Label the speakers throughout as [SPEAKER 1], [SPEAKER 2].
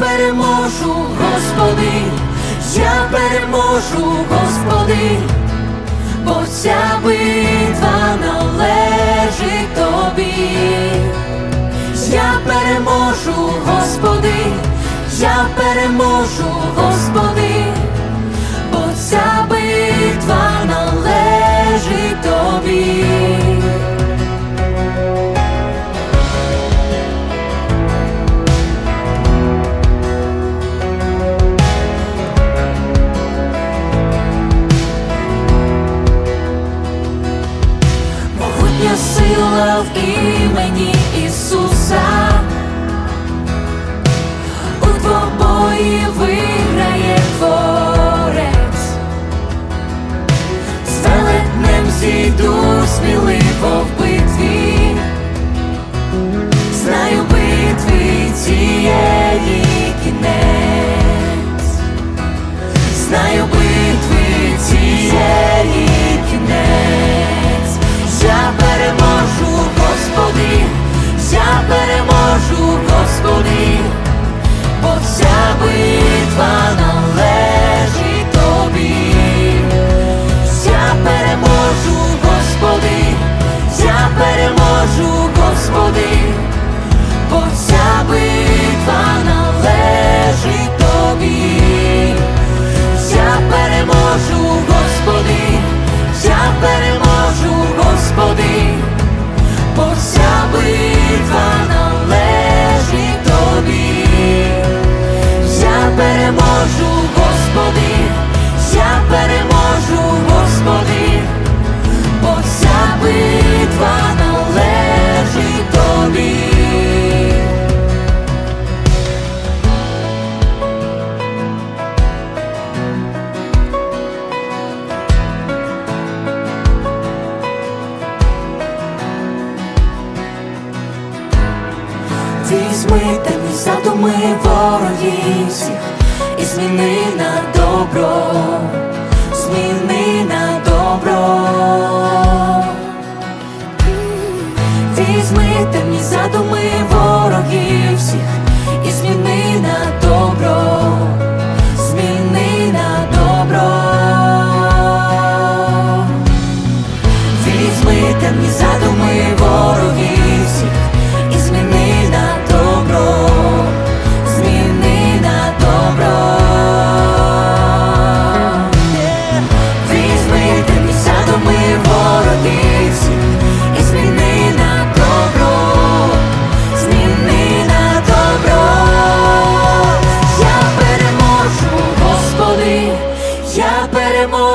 [SPEAKER 1] переможу, Господи, я переможу, Господи, бо вся битва належить тобі. Я переможу, Господи, я переможу, Господи, бо ця в імені Ісуса, Візьми темні задуми ворогів і зміни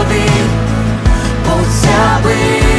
[SPEAKER 1] води, поцяби.